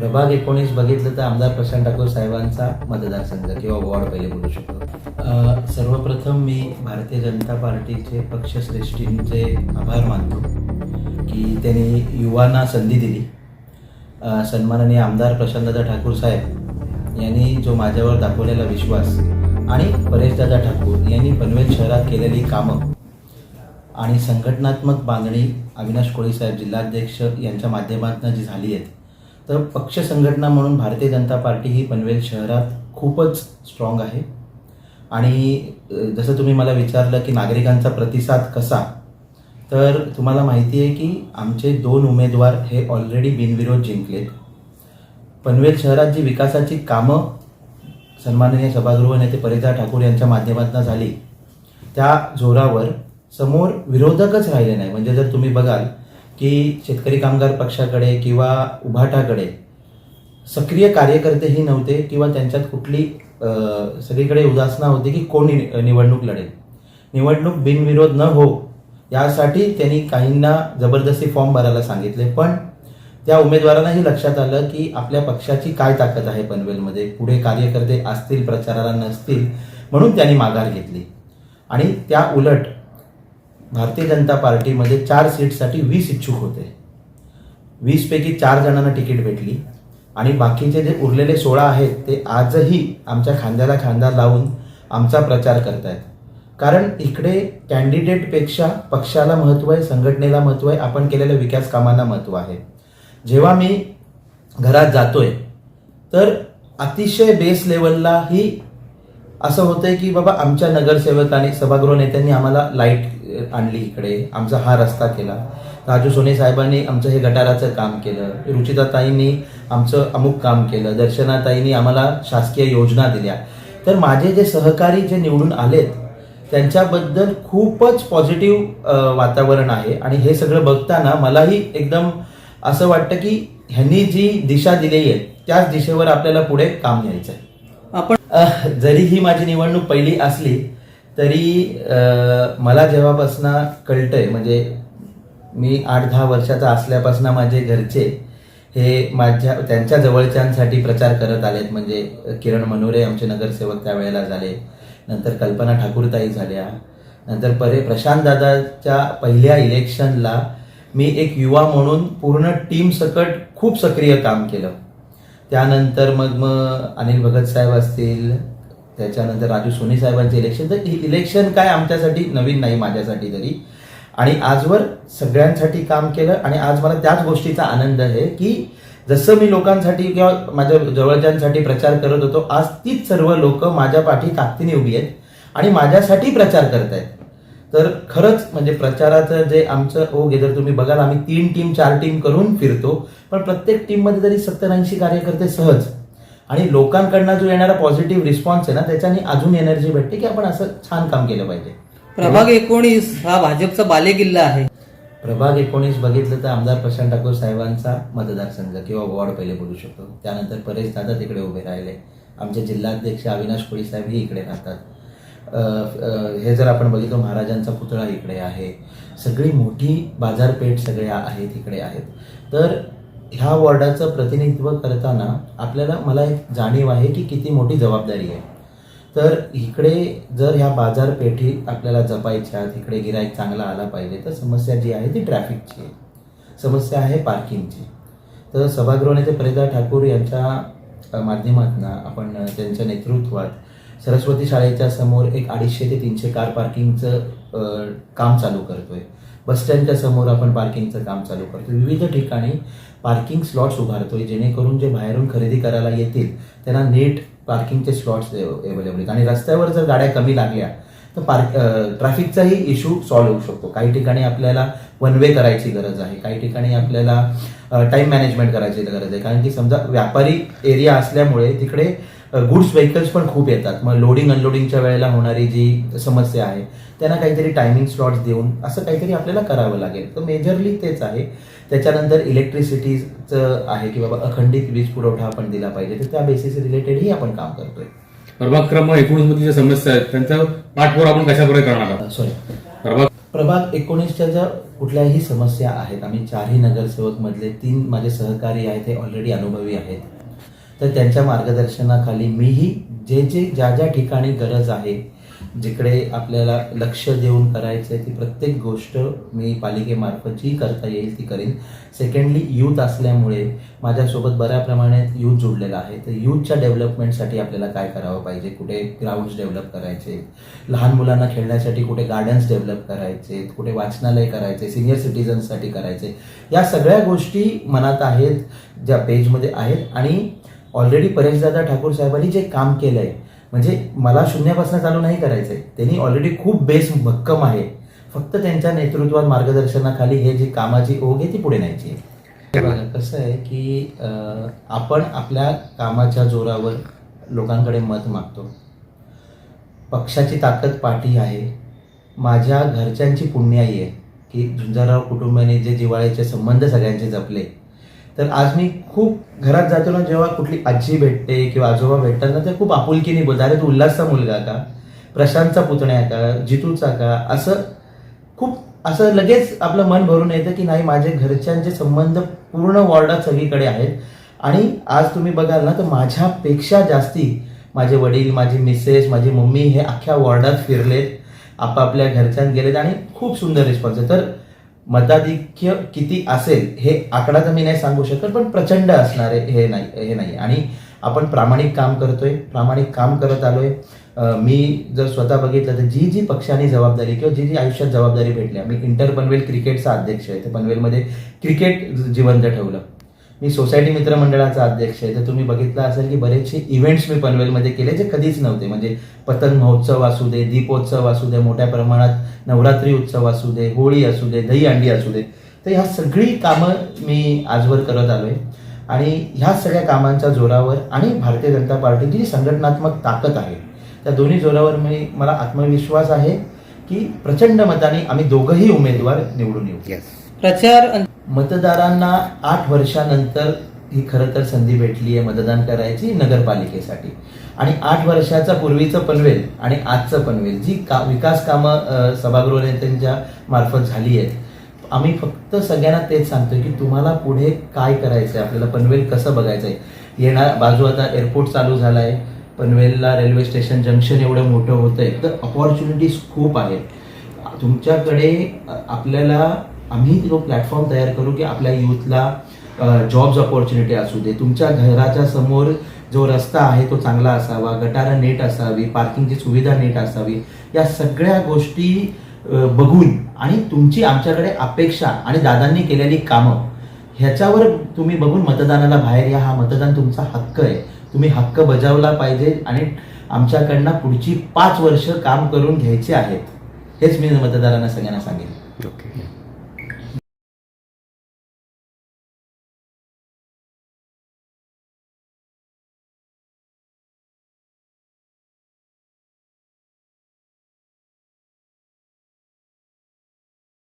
प्रभाग एकोणीस बघितलं तर आमदार प्रशांत ठाकूर साहेबांचा मतदारसंघ किंवा वॉर्ड पहिले बोलू शकतो. सर्वप्रथम मी भारतीय जनता पार्टीचे पक्षश्रेष्ठींचे आभार मानतो की त्यांनी युवांना संधी दिली. सन्माननीय आमदार प्रशांतदादा ठाकूर साहेब यांनी जो माझ्यावर दाखवलेला विश्वास आणि परेशदादा ठाकूर यांनी पनवेल शहरात केलेली कामं आणि संघटनात्मक बांधणी अविनाश कोळी साहेब जिल्हाध्यक्ष यांच्या माध्यमातून जी झाली आहेत तर पक्ष संघटना म्हणून भारतीय जनता पार्टी ही पनवेल शहरात खूपच स्ट्रॉंग आहे. आणि जसं तुम्ही मला विचारलं की नागरिकांचा प्रतिसाद कसा तर तुम्हाला माहिती आहे की आमचे दोन उमेदवार हे ऑलरेडी बिनविरोध जिंकलेत. पनवेल शहरात जी विकासाची कामं सन्माननीय सभागृह नेते परिता ठाकूर यांच्या माध्यमातून झाली त्या जोरावर समोर विरोधकच राहिले नाही. म्हणजे जर तुम्ही बघाल की शेतकरी कामगार पक्षाकडे किंवा उभाटाकडे सक्रिय कार्यकर्तेही नव्हते किंवा त्यांच्यात कुठली सगळीकडे उदासना होती की कोण निवडणूक लढेल. निवडणूक बिनविरोध न हो यासाठी त्यांनी काहींना जबरदस्ती फॉर्म भरायला सांगितले. पण त्या उमेदवारांनाही लक्षात आलं की आपल्या पक्षाची काय ताकद आहे पनवेलमध्ये? पुढे कार्यकर्ते असतील प्रचाराला नसतील म्हणून त्यांनी माघार घेतली. आणि त्या उलट भारतीय जनता पार्टीमध्ये चार सीटसाठी वीस इच्छुक होते. वीसपैकी चार जणांना तिकीट भेटली आणि बाकीचे जे उरलेले सोळा आहेत ते आजही आमच्या खांद्याला खांदा लावून आमचा प्रचार करतायत. कारण इकडे कॅन्डिडेटपेक्षा पक्षाला महत्त्व आहे संघटनेला महत्त्व आहे आपण केलेल्या विकास कामांना महत्त्व आहे. जेव्हा मी घरात जातोय तर अतिशय बेस लेवललाही असं होतंय की बाबा आमच्या नगरसेवकांनी सभागृह नेत्यांनी आम्हाला लाइट आणली इकडे. आमचा हा रस्ता केला. राजू सोने साहेबांनी आमचं हे गटाराचं काम केलं. रुचिताताईंनी आमचं अमुक काम केलं. दर्शनाताईंनी आम्हाला शासकीय योजना दिल्या. तर माझे जे सहकारी जे निवडून आलेत त्यांच्याबद्दल खूपच पॉझिटिव्ह वातावरण आहे. आणि हे सगळं बघताना मलाही एकदम असं वाटतं की ह्यांनी जी दिशा दिली आहे त्याच दिशेवर आपल्याला पुढे काम घ्यायचं आहे जरी ही माझी निवडणूक पहिली असली तरी मला जेव्हापासनं कळतंय म्हणजे मी आठ दहा वर्षाचा असल्यापासून माझे घरचे हे माझ्या त्यांच्या जवळच्यांसाठी प्रचार करत आलेत. म्हणजे किरण मनोरे आमचे नगरसेवक त्यावेळेला झाले नंतर कल्पना ठाकूरताई झाल्या नंतर परे प्रशांत दादाच्या पहिल्या इलेक्शनला मी एक युवा म्हणून पूर्ण टीम सकट खूप सक्रिय काम केलं. त्यानंतर मग मग अनिल भगत साहेब असतील त्याच्यानंतर राजू सोनी साहेबांचे इलेक्शन तर इलेक्शन काय आमच्यासाठी नवीन नाही माझ्यासाठी तरी. आणि आजवर सगळ्यांसाठी काम केलं आणि आज मला त्याच गोष्टीचा आनंद आहे की जसं मी लोकांसाठी किंवा माझ्या जवळच्यांसाठी प्रचार करत होतो आज तीच सर्व लोक माझ्या पाठी ताकदीने उभी आहेत आणि माझ्यासाठी प्रचार करत आहेत तर खरंच म्हणजे प्रचाराचं जे आमचं ओघ आहे जर तुम्ही बघाल आम्ही तीन टीम चार टीम करून फिरतो. पण प्रत्येक टीममध्ये तरी सत्तर ऐंशी कार्यकर्ते सहज. आणि लोकांकडनं जो येणारा पॉझिटिव्ह रिस्पॉन्स आहे ना त्याच्याने अजून एनर्जी भेटते की आपण असं छान काम केलं पाहिजे. प्रभाग एकोणीस हा भाजपचा बालेकिल्ला आहे. प्रभाग एकोणीस बघितलं तर आमदार प्रशांत ठाकूर साहेबांचा मतदारसंघ किंवा वॉर्ड पहिले बोलू शकतो. त्यानंतर परेश दादा तिकडे उभे राहिले. आमचे जिल्हाध्यक्ष अविनाश कोळी साहेब ही इकडे राहतात. हे जर आपण बघितलं महाराजांचा पुतळा इकडे आहे. सगळी मोठी बाजारपेठ सगळ्या आहेत इकडे आहेत. तर ह्या वॉर्डाचं प्रतिनिधित्व करताना आपल्याला मला एक जाणीव आहे की किती मोठी जबाबदारी आहे. तर इकडे जर ह्या बाजारपेठी आपल्याला जपायच्या इकडे गिराईक चांगला आला पाहिजे तर समस्या जी आहे ती ट्रॅफिकची आहे. समस्या आहे पार्किंगची. तर सभागृह नेते परिदा ठाकूर यांच्या माध्यमातून आपण त्यांच्या नेतृत्वात सरस्वती शाळेच्या समोर एक अडीचशे ते तीनशे कार पार्किंगचं काम चालू करतोय. बस स्टँडच्या समोर आपण पार्किंगचं काम चालू करतोय. विविध ठिकाणी पार्किंग स्लॉट्स उभारतोय जेणेकरून जे बाहेरून खरेदी करायला येतील त्यांना नेट पार्किंगचे स्लॉट्स अवेलेबल आहेत. आणि रस्त्यावर जर गाड्या कमी लागल्या तर पार्क ट्रॅफिकचाही इश्यू सॉल्व्ह होऊ शकतो. काही ठिकाणी आपल्याला वन वे करायची गरज आहे. काही ठिकाणी आपल्याला टाईम मॅनेजमेंट करायची गरज आहे. कारण की समजा व्यापारी एरिया असल्यामुळे तिकडे गुड्स व्हेकल्स पण खूप येतात. मग लोडिंग अनलोडिंगच्या वेळेला होणारी जी समस्या आहे त्यांना काहीतरी टायमिंग स्लॉट्स देऊन असं काहीतरी आपल्याला करावं लागेल. तर मेजरली तेच आहे. त्याच्यानंतर इलेक्ट्रिसिटीचं आहे की बाबा अखंडित वीज पुरवठा आपण दिला पाहिजे. तर त्या बेसिस रिलेटेडही आपण काम करतोय. प्रभाग क्रमांक एकोणीसमध्ये ज्या समस्या आहेत त्यांचा पाठपुरावा आपण कशा प्रकारे करणार आहोत? सॉरी प्रभाग प्रभाग एकोणीसच्या ज्या कुठल्याही समस्या आहेत आम्ही चारही नगरसेवक मधले तीन माझे सहकारी आहेत हे ऑलरेडी अनुभवी आहेत. तर त्यांच्या मार्गदर्शनाखाली मीही जे जे ज्या ज्या ठिकाणी गरज आहे जिकडे आपल्याला लक्ष देऊन करायचं आहे ती प्रत्येक गोष्ट मी पालिकेमार्फत जी करता येईल ती करेन. सेकंडली यूथ असल्यामुळे माझ्यासोबत बऱ्या प्रमाणात यूथ जुडलेला आहे. तर यूथच्या डेव्हलपमेंटसाठी आपल्याला काय करावं पाहिजे? कुठे ग्राउंड्स डेव्हलप करायचे? लहान मुलांना खेळण्यासाठी कुठे गार्डन्स डेव्हलप करायचे? कुठे वाचनालय करायचे? सिनियर सिटीजन्ससाठी करायचे? या सगळ्या गोष्टी मनात आहेत ज्या पेजमध्ये आहेत. आणि ऑलरेडी परेशदादा ठाकूर साहेबांनी जे काम केलं आहे म्हणजे मला शून्यापासून चालू नाही करायचं आहे त्यांनी ऑलरेडी खूप बेस भक्कम आहे. फक्त त्यांच्या नेतृत्वात मार्गदर्शनाखाली हे जी कामाची ओघ आहे ती पुढे न्यायची आहे. कसं आहे की आपण आपल्या कामाच्या जोरावर लोकांकडे मत मागतो. पक्षाची ताकद पाठी आहे. माझ्या घरच्यांची पुण्याई आहे की झुंजारराव कुटुंबाने जे जिव्हाळ्याचे संबंध सगळ्यांचे जपले तर आज मी खूप घरात जातो ना जेव्हा कुठली आजी भेटते किंवा आजोबा भेटतात ना ते खूप आपुलकीने बोलतात. अरे तू उल्हासचा मुलगा का? प्रशांतचा पुतण्या का? जितूचा का? असं खूप असं लगेच आपलं मन भरून येतं की नाही माझे घरच्यांचे संबंध पूर्ण वॉर्डात सगळीकडे आहेत. आणि आज तुम्ही बघाल ना तर माझ्यापेक्षा जास्ती माझे वडील माझी मिसेस माझी मम्मी हे अख्ख्या वॉर्डात फिरलेत. आपापल्या घरच्यांत गेलेत आणि खूप सुंदर रिस्पॉन्स आहे. तर मताधिक्य किती असेल हे आकडा तर मी नाही सांगू शकत पण प्रचंड असणार आहे हे नाही हे नाही. आणि आपण प्रामाणिक काम करतोय प्रामाणिक काम करत आलोय. मी जर स्वतः बघितलं तर जी जी पक्षाने जबाबदारी किंवा जी जी आयुष्यात जबाबदारी भेटली मी इंटर पनवेल क्रिकेटचा अध्यक्ष आहे तर पनवेलमध्ये क्रिकेट जिवंत ठेवलं. मी सोसायटी मित्र मंडळाचा अध्यक्ष आहे. तर तुम्ही बघितलं असेल की बरेचसे इव्हेंट्स मी पनवेलमध्ये केले जे कधीच नव्हते. म्हणजे पतंग महोत्सव असू दे दीपोत्सव असू दे मोठ्या प्रमाणात नवरात्री उत्सव असू दे होळी असू दे दही अंडी असू दे. तर ह्या सगळी कामं मी आजवर करत आलोय. आणि ह्या सगळ्या कामांच्या जोरावर आणि भारतीय जनता पार्टीची जी संघटनात्मक ताकद आहे. त्या दोन्ही जोरावर मी मला आत्मविश्वास आहे की प्रचंड मताने आम्ही दोघंही उमेदवार निवडून येऊ. प्रचार मतदारांना आठ वर्षानंतर ही खरं तर संधी भेटली आहे मतदान करायची नगरपालिकेसाठी. आणि आठ वर्षाचा पूर्वीचं पनवेल आणि आजचं पनवेल जी का विकास कामं सभागृह नेत्यांच्या मार्फत झाली आहेत. आम्ही फक्त सगळ्यांना तेच सांगतोय की तुम्हाला पुढे काय करायचं आहे आपल्याला पनवेल कसं बघायचं आहे येणार बाजू आता एअरपोर्ट चालू झाला आहे पनवेलला रेल्वे स्टेशन जंक्शन एवढं मोठं होतंय तर अपॉर्च्युनिटीज खूप आहेत. तुमच्याकडे आपल्याला आम्ही जो प्लॅटफॉर्म तयार करू की आपल्या युथला जॉब्स ऑपॉर्च्युनिटी असू दे. तुमच्या घराच्या समोर जो रस्ता आहे तो चांगला असावा गटारा नीट असावी पार्किंगची सुविधा नीट असावी या सगळ्या गोष्टी बघून आणि तुमची आमच्याकडे अपेक्षा आणि दादांनी केलेली कामं ह्याच्यावर तुम्ही बघून मतदानाला बाहेर या. हा मतदान तुमचा हक्क आहे. तुम्ही हक्क बजावला पाहिजे आणि आमच्याकडनं पुढची पाच वर्ष काम करून घ्यायचे आहेत. हेच मी मतदारांना सगळ्यांना सांगेन. ओके